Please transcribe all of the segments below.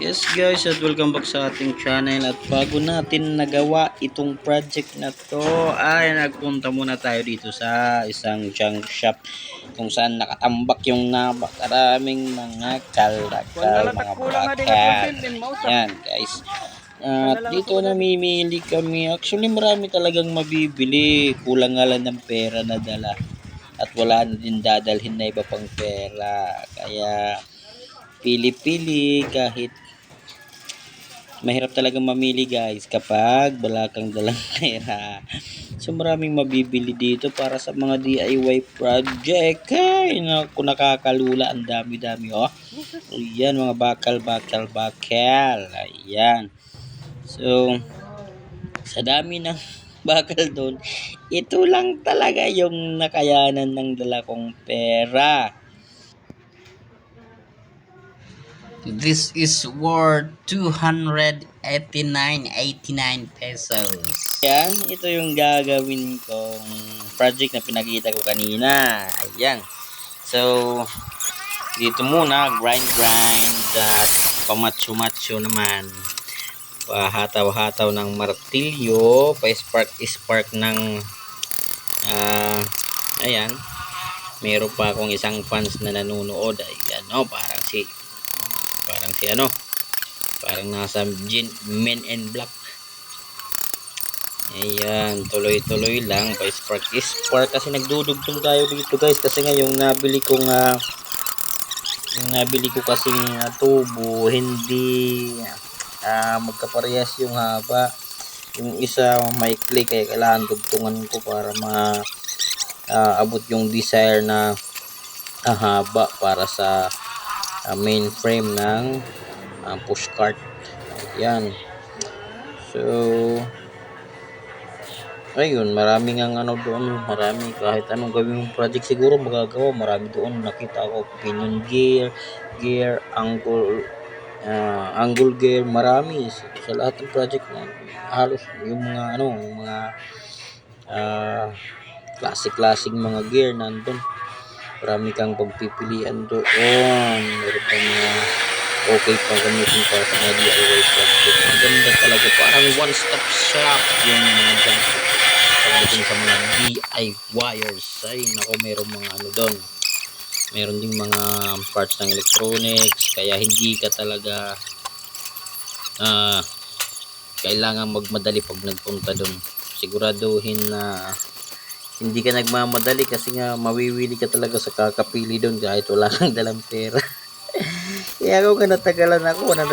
Yes guys, at welcome back sa ating channel at bago natin nagawa itong project na to ay nagpunta muna tayo dito sa isang junk shop kung saan nakatambak yung napakaraming mga kalakal, mga bakal. Yan guys. At dito namimili kami. Actually marami talagang mabibili. Kulang nga lang ng pera na dala. At wala na din dadalhin na iba pang pera. Kaya pili-pili kahit mahirap talagang mamili guys kapag wala kang dalang pera. So maraming mabibili dito para sa mga DIY project. Ay, naku, nakakalula. Ang dami-dami oh. Ayan, mga bakal, bakal, bakal. Ayan. So, sa dami ng bakal doon, ito lang talaga yung nakayanan ng dala kong pera. This is worth 289.89 pesos. Yan, ito yung gagawin kong project na pinakita ko kanina. Ayan. So, dito muna, grind, grind, at pamacho-macho naman. Pahataw-hataw ng martilyo, pa-spark-spark ng, ah, ayan, meron pa akong isang fans na nanonood. Ayan, oh, parang si parang si ano parang nasa men in black. Ayan tuloy tuloy lang. Pa spark spark kasi nagdudugtong tayo dito guys. Kasi nga nabili kong uh, yung nabili ko kasing uh, tubo hindi uh, magkaparehas yung haba. Yung isa maikli kaya kailangan dugtungan ko para ma uh, abot yung desire na uh, haba para sa uh, main frame ng uh, push cart. Yan. So ayun maraming ang ano doon marami kahit anong gawin mong project siguro magagawa marami doon. Nakita ko pinion gear gear angle uh, angle gear marami sa lahat ng project na halos yung mga ano yung mga uh, classic classic mga gear nandun marami kang pagpipilian doon meron pa mga okay pa gamitin para sa mga DIY project. Ang ganda talaga. Parang one stop shop yung mga junk pagdating sa mga DIYers ay nako meron mga ano doon. Meron ding mga parts ng electronics. Kaya hindi ka talaga uh, kailangan magmadali pag nagpunta doon. Siguraduhin na hindi ka nagmamadali kasi nga mawiwili ka talaga sa kakapili doon kahit wala kang dalang pera. Kaya ako nga natagalan ako. Na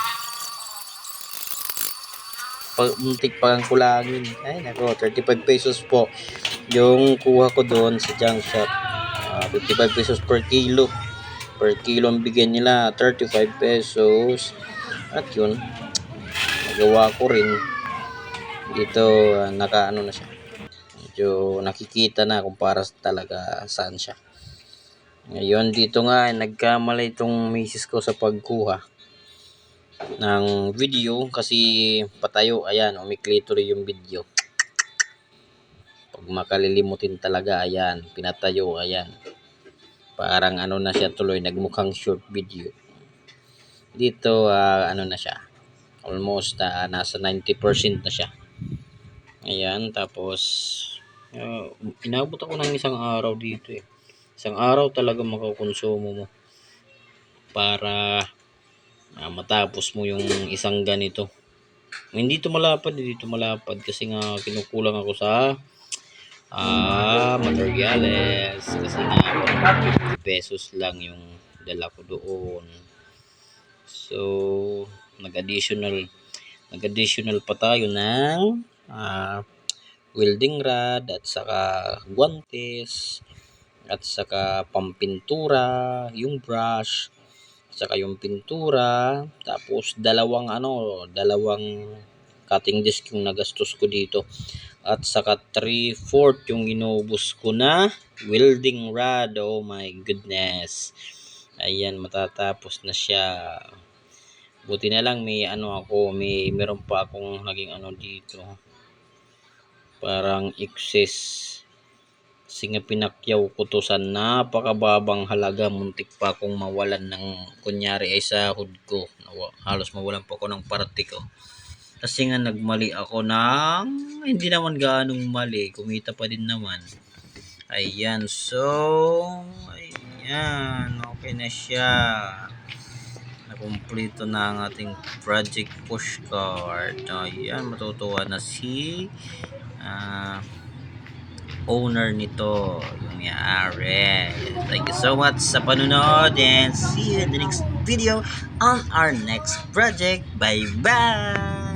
pag muntik pa ang kulangin. Ay nako, 35 pesos po. Yung kuha ko doon sa junk shop. Uh, 55 pesos per kilo. Per kilo ang bigyan nila 35 pesos. At yun, nagawa ko rin. Dito, uh, naka ano na siya medyo nakikita na kung para talaga saan siya. Ngayon dito nga nagkamali itong misis ko sa pagkuha ng video kasi patayo. Ayan umikli tuloy yung video. Pag makalilimutin talaga ayan pinatayo ayan. Parang ano na siya tuloy nagmukhang short video. Dito uh, ano na siya almost uh, nasa 90% na siya. Ayan tapos Uh, inabot ako ng isang araw dito eh. Isang araw talaga makakonsumo mo para uh, matapos mo yung isang ganito. Hindi ito malapad, hindi ito malapad kasi nga kinukulang ako sa ah, materials kasi nga 50 pesos lang yung dala ko doon. So, nag-additional nag-additional pa tayo ng ah, welding rod at saka guantes at saka pampintura, yung brush, at saka yung pintura, tapos dalawang ano, dalawang cutting disc yung nagastos ko dito. At saka 3/4 yung inubos ko na welding rod. Oh my goodness. Ayan, matatapos na siya. Buti na lang may ano ako, may meron pa akong naging ano dito parang excess Kasi nga pinakyaw ko to sa napakababang halaga. Muntik pa akong mawalan ng kunyari ay sahod ko. Halos mawalan pa ako ng party ko. Kasi nga nagmali ako ng hindi naman gaanong mali. Kumita pa din naman. Ayan. So, ayan. Okay na siya. Nakumplito na ang ating project push card. Ayan. Matutuwa na si ah owner nito. Yung may-ari. Thank you so much sa panunod and see you in the next video on our next project. Bye-bye!